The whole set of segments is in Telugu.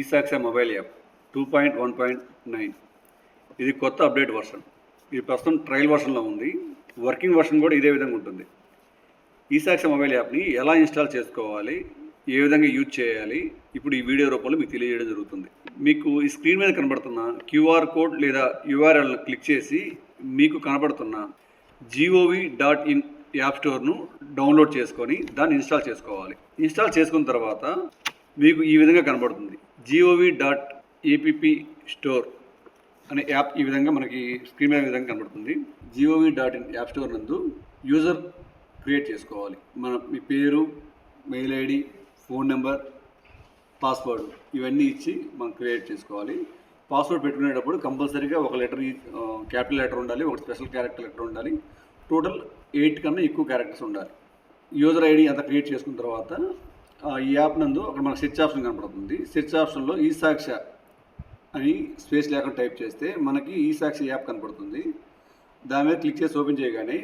ESakshya mobile app two point one point nine ఇది కొత్త అప్డేట్ వర్షన్. ఇది ప్రస్తుతం ట్రయల్ వర్షన్లో ఉంది. వర్కింగ్ వర్షన్ కూడా ఇదే విధంగా ఉంటుంది. ఈసాక్సా మొబైల్ యాప్ని ఎలా ఇన్స్టాల్ చేసుకోవాలి? ఏ విధంగా యూజ్ చేయాలి? ఇప్పుడు ఈ వీడియో రూపంలో మీకు తెలియజేయడం జరుగుతుంది. మీకు ఈ స్క్రీన్ మీద కనబడుతున్న క్యూఆర్ కోడ్ లేదా యూఆర్ఎల్ క్లిక్ చేసి మీకు కనబడుతున్న జీఓవి డాట్ ఇన్ యాప్ స్టోర్ను డౌన్లోడ్ చేసుకొని దాన్ని ఇన్స్టాల్ చేసుకోవాలి. ఇన్స్టాల్ చేసుకున్న తర్వాత మీకు ఈ విధంగా కనబడుతుంది. జీఓవి డాట్ ఏపీపీ స్టోర్ అనే యాప్ ఈ విధంగా మనకి స్క్రీన్ మీద విధంగా కనబడుతుంది. GOV dot in app store నందు యూజర్ క్రియేట్ చేసుకోవాలి. మన మీ పేరు mail ID phone number password ఇవన్నీ ఇచ్చి మనం క్రియేట్ చేసుకోవాలి. పాస్వర్డ్ పెట్టుకునేటప్పుడు కంపల్సరీగా ఒక లెటర్ క్యాపిటల్ లెటర్ ఉండాలి ఒక స్పెషల్ క్యారెక్టర్ లెటర్ ఉండాలి. టోటల్ ఎయిట్ కన్నా ఎక్కువ క్యారెక్టర్స్ ఉండాలి. యూజర్ ఐడి అంతా క్రియేట్ చేసుకున్న తర్వాత ఈ యాప్ నందు అక్కడ మనకు సెర్చ్ ఆప్షన్ కనపడుతుంది. సెర్చ్ ఆప్షన్లో ఈ సాక్ష అని స్పేస్ లేకుండా టైప్ చేస్తే మనకి ఈ సాక్షి యాప్ కనపడుతుంది. దాని మీద క్లిక్ చేసి ఓపెన్ చేయగానే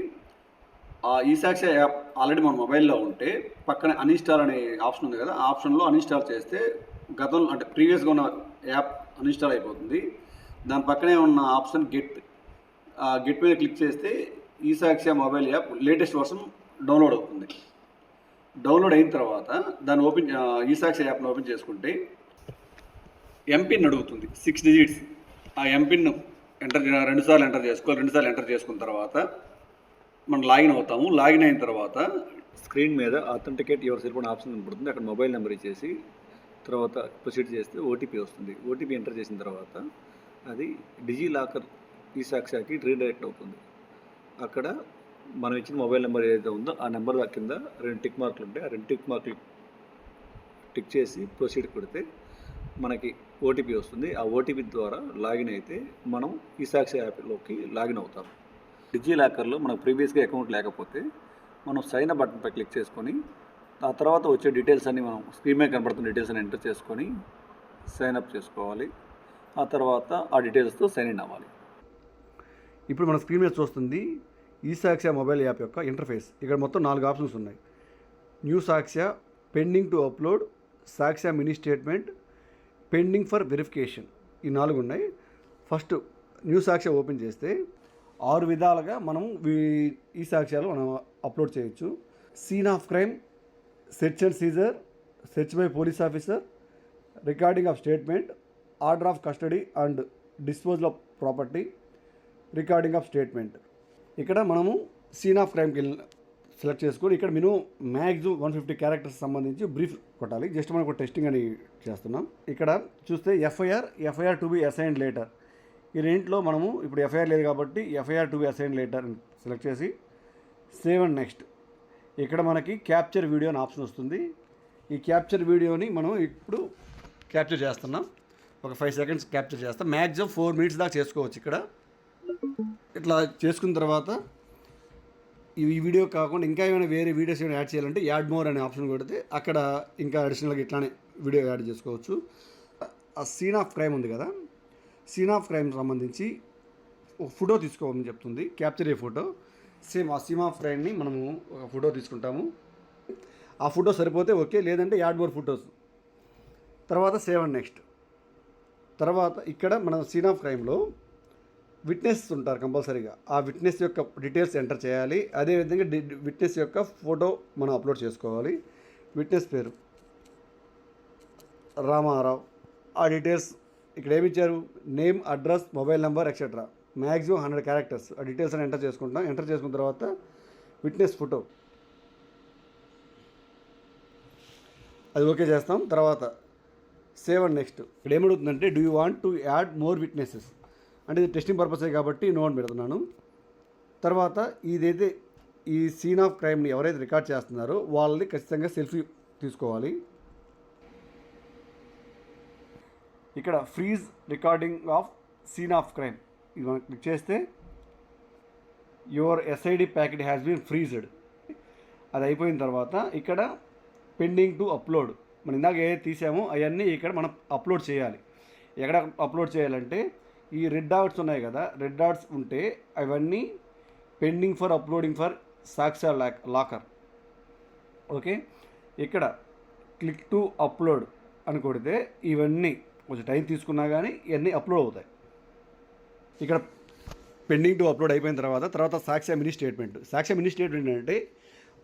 ఆ ఈ సాక్ష యాప్ ఆల్రెడీ మన మొబైల్లో ఉంటే పక్కన అన్ఇన్స్టాల్ అనే ఆప్షన్ ఉంది కదా ఆ ఆప్షన్లో అన్ఇన్స్టాల్ చేస్తే గతంలో అంటే ప్రీవియస్గా ఉన్న యాప్ అన్ఇన్స్టాల్ అయిపోతుంది. దాని పక్కనే ఉన్న ఆప్షన్ గెట్ ఆ గెట్ మీద క్లిక్ చేస్తే ఈ Sakshi mobile app latest version download అవుతుంది. డౌన్లోడ్ అయిన తర్వాత దాన్ని ఓపెన్ ఈ యాప్ను యాప్ని ఓపెన్ చేసుకుంటే ఎంపిన్ అడుగుతుంది సిక్స్ డిజిట్స్ ఆ ఎంపిన్ ఎంటర్ రెండుసార్లు ఎంటర్ చేసుకోవాలి రెండుసార్లు ఎంటర్ చేసుకున్న తర్వాత మనం లాగిన్ అవుతాము. లాగిన్ అయిన తర్వాత స్క్రీన్ మీద authenticate your cell phone option కనపడుతుంది అక్కడ మొబైల్ నెంబర్ ఇచ్చేసి తర్వాత ప్రొసీడ్ చేస్తే ఓటీపీ వస్తుంది. ఓటీపీ ఎంటర్ చేసిన తర్వాత అది డిజీ లాకర్ ఈ సాక్షాకి రీడైరెక్ట్ అవుతుంది. అక్కడ మనం ఇచ్చిన మొబైల్ నెంబర్ ఏదైతే ఉందో ఆ నెంబర్ కింద రెండు టిక్ మార్కులు ఉంటాయి. ఆ రెండు టిక్ మార్కులు టిక్ చేసి ప్రొసీడ్ కొడితే మనకి ఓటీపీ వస్తుంది. ఆ ఓటీపీ ద్వారా లాగిన్ అయితే మనం ఈ సాక్షి యాప్లోకి లాగిన్ అవుతాం. డిజీ లాకర్లో మనకు ప్రీవియస్గా అకౌంట్ లేకపోతే మనం సైన్ అప్ బటన్పై క్లిక్ చేసుకొని ఆ తర్వాత వచ్చే డీటెయిల్స్ అన్ని మనం స్క్రీన్ మీద కనబడుతున్న డీటెయిల్స్ అన్ని ఎంటర్ చేసుకొని సైన్ అప్ చేసుకోవాలి. ఆ తర్వాత ఆ డీటెయిల్స్తో సైన్ ఇన్ అవ్వాలి. ఇప్పుడు మన స్క్రీన్ మీద చూస్తుంది ఈ సాక్ష్య మొబైల్ యాప్ యొక్క ఇంటర్ఫేస్. ఇక్కడ మొత్తం నాలుగు ఆప్షన్స్ ఉన్నాయి. New Sakshya pending to upload Sakshya mini statement pending for verification. ఈ నాలుగు ఉన్నాయి. ఫస్ట్ న్యూ సాక్ష్య ఓపెన్ చేస్తే ఆరు విధాలుగా మనం వీ- ఈ సాక్ష్యాలు మనం అప్లోడ్ చేయొచ్చు. Scene of crime search and seizure search by police officer recording of statement order of custody and disposal of property recording of statement. ఇక్కడ మనము సీన్ ఆఫ్ క్రైమ్కి వెళ్ళి సెలెక్ట్ చేసుకొని ఇక్కడ minimum maximum one fifty characters సంబంధించి బ్రీఫ్ కొట్టాలి. జస్ట్ మనం ఒక టెస్టింగ్ అని చేస్తున్నాం. ఇక్కడ చూస్తే FIR FIR to be assigned later ఈ రెంట్లో మనము ఇప్పుడు ఎఫ్ఐఆర్ లేదు కాబట్టి FIR to be assigned later అని సెలెక్ట్ చేసి సేవ్ అండ్ నెక్స్ట్ ఇక్కడ మనకి క్యాప్చర్ వీడియో అని ఆప్షన్ వస్తుంది. ఈ క్యాప్చర్ వీడియోని మనం ఇప్పుడు క్యాప్చర్ చేస్తున్నాం. ఒక ఫైవ్ సెకండ్స్ క్యాప్చర్ చేస్తాం. మ్యాక్సిమం ఫోర్ మినిట్స్ దాకా చేసుకోవచ్చు ఇక్కడ. ఇట్లా చేసుకున్న తర్వాత ఈ వీడియో కాకుండా ఇంకా ఏమైనా వేరే వీడియోస్ ఏమైనా యాడ్ చేయాలంటే యాడ్ మోర్ అనే ఆప్షన్ కొడితే అక్కడ ఇంకా అడిషనల్గా ఇట్లానే వీడియో యాడ్ చేసుకోవచ్చు. ఆ సీన్ ఆఫ్ క్రైమ్ ఉంది కదా? సీన్ ఆఫ్ క్రైమ్ సంబంధించి ఒక ఫోటో తీసుకోమని చెప్తుంది. క్యాప్చర్ ఏ ఫోటో సేమ్ ఆ సీన్ ఆఫ్ క్రైమ్ని మనము ఒక ఫోటో తీసుకుంటాము. ఆ ఫోటో సరిపోతే ఓకే లేదంటే యాడ్ మోర్ ఫొటోస్ తర్వాత సేవ్ అండ్ నెక్స్ట్ తర్వాత ఇక్కడ మన సీన్ ఆఫ్ క్రైమ్లో విట్నెస్ ఉంటారు కంపల్సరీగా. ఆ విట్నెస్ యొక్క డీటెయిల్స్ ఎంటర్ చేయాలి. అదేవిధంగా డి విట్నెస్ యొక్క ఫోటో మనం అప్లోడ్ చేసుకోవాలి. విట్నెస్ పేరు. రామారావు. ఆ డీటెయిల్స్ ఇక్కడ ఏమి ఇచ్చారు? Name address mobile number etcetera maximum hundred characters ఆ డీటెయిల్స్ అని ఎంటర్ చేసుకుంటాం. ఎంటర్ చేసుకున్న తర్వాత విట్నెస్ ఫోటో అది ఓకే చేస్తాం. తర్వాత సేవ్ అండ్ నెక్స్ట్ ఇక్కడ ఏమడుగుతుందంటే do you want to add more witnesses అంటే ఇది టెస్టింగ్ పర్పసే కాబట్టి నో అని పెడుతున్నాను. తర్వాత ఇదైతే ఈ సీన్ ఆఫ్ క్రైమ్ని ఎవరైతే రికార్డ్ చేస్తున్నారో వాళ్ళని ఖచ్చితంగా సెల్ఫీ తీసుకోవాలి. ఇక్కడ freeze recording of scene of crime ఇది మనం క్లిక్ చేస్తే your SID packet has been freezed అది అయిపోయిన తర్వాత ఇక్కడ పెండింగ్ టు అప్లోడ్ మనం ఇందాక ఏ తీసామో అవన్నీ ఇక్కడ మనం అప్లోడ్ చేయాలి. ఎక్కడ అప్లోడ్ చేయాలంటే ఈ రెడ్ డాట్స్ ఉన్నాయి కదా రెడ్ డాట్స్ ఉంటే అవన్నీ pending for uploading for Sakshya lock locker okay ఇక్కడ క్లిక్ టు అప్లోడ్ అని కొడితే ఇవన్నీ కొంచెం టైం తీసుకున్నా కానీ ఇవన్నీ అప్లోడ్ అవుతాయి. ఇక్కడ పెండింగ్ టు అప్లోడ్ అయిపోయిన తర్వాత తర్వాత Sakshya mini statement Sakshya mini statement అంటే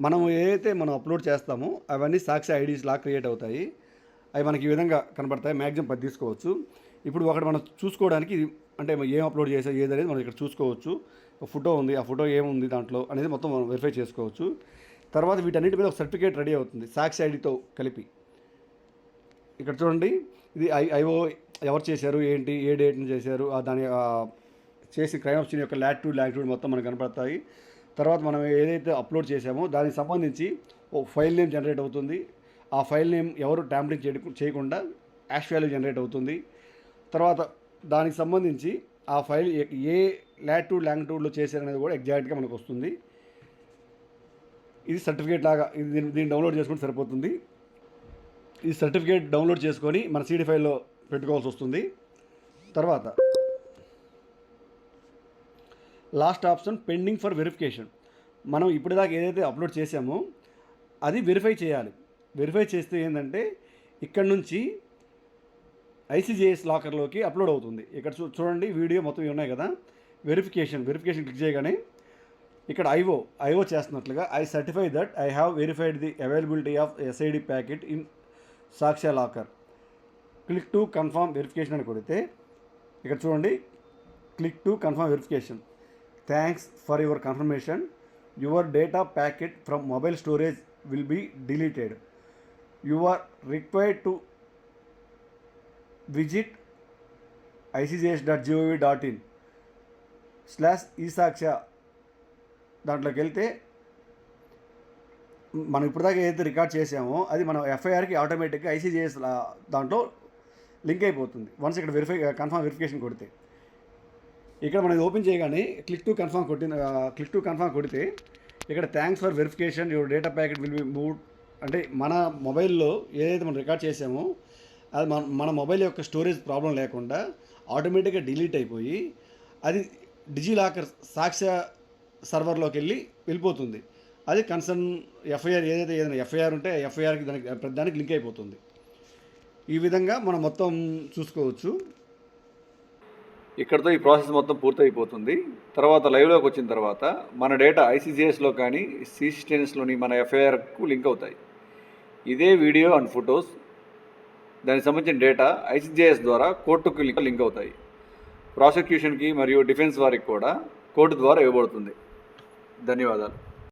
మనం ఏదైతే మనం అప్లోడ్ చేస్తామో అవన్నీ సాక్ష్య ఐడీస్ లా క్రియేట్ అవుతాయి. అవి మనకి ఈ విధంగా కనబడతాయి మ్యాక్సిమం పది తీసుకోవచ్చు. ఇప్పుడు ఒకటి మనం చూసుకోవడానికి ఇది అంటే ఏం అప్లోడ్ చేసా ఏదనేది మనం ఇక్కడ చూసుకోవచ్చు. ఒక ఫోటో ఉంది ఆ ఫోటో ఏముంది దాంట్లో అనేది మొత్తం మనం వెరిఫై చేసుకోవచ్చు. తర్వాత వీటన్నిటి మీద ఒక సర్టిఫికేట్ రెడీ అవుతుంది సాక్షి ఐడితో కలిపి. ఇక్కడ చూడండి ఇది ఐ ఐఓ ఎవరు చేశారు ఏంటి ఏ డేట్ని చేశారు దాని చేసి క్రైమ్ ఆప్షన్ యొక్క లాటిట్యూడ్ లాటిట్యూడ్ మొత్తం మనకు కనపడతాయి. తర్వాత మనం ఏదైతే అప్లోడ్ చేసామో దానికి సంబంధించి ఓ ఫైల్ నేమ్ జనరేట్ అవుతుంది. ఆ ఫైల్ నేమ్ ఎవరు ట్యాంపరింగ్ చేయకుండా యాష్ వాల్యూ జనరేట్ అవుతుంది. తర్వాత దానికి సంబంధించి ఆ ఫైల్ ఏ- లాటిట్యూడ్ లాంగిట్యూడ్లో చేశారనేది కూడా ఎగ్జాక్ట్గా మనకు వస్తుంది. ఇది సర్టిఫికేట్ లాగా ఇది దీన్ని దీన్ని డౌన్లోడ్ చేసుకుంటే సరిపోతుంది. ఈ సర్టిఫికేట్ డౌన్లోడ్ చేసుకొని మన సీడీ ఫైల్లో పెట్టుకోవాల్సి వస్తుంది. తర్వాత last option pending for verification. మనం ఇప్పటిదాకా ఏదైతే అప్లోడ్ చేసామో అది వెరిఫై చేయాలి. వెరిఫై చేస్తే ఏంటంటే ఇక్కడ నుంచి ఐసీజేఎస్ లాకర్లోకి అప్లోడ్ అవుతుంది. ఇక్కడ చూ చూడండి వీడియో మొత్తం ఉన్నాయి కదా. వెరిఫికేషన్ వెరిఫికేషన్ క్లిక్ చేయగానే ఇక్కడ ఐఓ ఐఓ చేస్తున్నట్లుగా I certify that I have verified the availability of SID packet in Sakshya locker click to confirm verification అని కొడితే ఇక్కడ చూడండి click to confirm verification thanks for your confirmation your data packet from mobile storage will be deleted you are required to visit ICJS dot GOV dot in slash eSakshya దాంట్లోకి వెళ్తే మనం ఇప్పటిదాకా ఏదైతే రికార్డ్ చేసామో అది మనం ఎఫ్ఐఆర్కి ఆటోమేటిక్గా ఐసీజేఎస్ దాంట్లో లింక్ అయిపోతుంది. వన్స్ ఇక్కడ వెరిఫై కన్ఫర్మ్ వెరిఫికేషన్ కొడితే. ఇక్కడ మనం ఓపెన్ చేయగానే క్లిక్ టు కన్ఫర్మ్ కొట్టిన క్లిక్ టు కన్ఫర్మ్ కొడితే ఇక్కడ thanks for verification your data packet will be move అంటే మన మొబైల్లో ఏదైతే మనం రికార్డ్ చేసామో అది మన మన మొబైల్ యొక్క స్టోరేజ్ ప్రాబ్లం లేకుండా ఆటోమేటిక్గా డిలీట్ అయిపోయి అది డిజిలాకర్ సాక్ష్య సర్వర్లోకి వెళ్ళి వెళ్ళిపోతుంది. అది కన్సర్న్ ఎఫ్ఐఆర్ ఏదైతే ఏదైనా ఎఫ్ఐఆర్ ఉంటే ఎఫ్ఐఆర్కి దానికి దానికి లింక్ అయిపోతుంది. ఈ విధంగా మనం మొత్తం చూసుకోవచ్చు. ఇక్కడతో ఈ ప్రాసెస్ మొత్తం పూర్తయిపోతుంది. తర్వాత లైవ్లోకి వచ్చిన తర్వాత మన డేటా ఐసీజీఎస్లో కానీ సిస్టెన్స్లోని మన ఎఫ్ఐఆర్కు లింక్ అవుతాయి. ఇదే వీడియో అండ్ ఫొటోస్. దానికి సంబంధించిన డేటా ఐసీజీఎస్ ద్వారా కోర్టుకు లింక్ అవుతాయి. ప్రాసిక్యూషన్కి మరియు డిఫెన్స్ వారికి కూడా కోర్టు ద్వారా ఇవ్వబడుతుంది. ధన్యవాదాలు.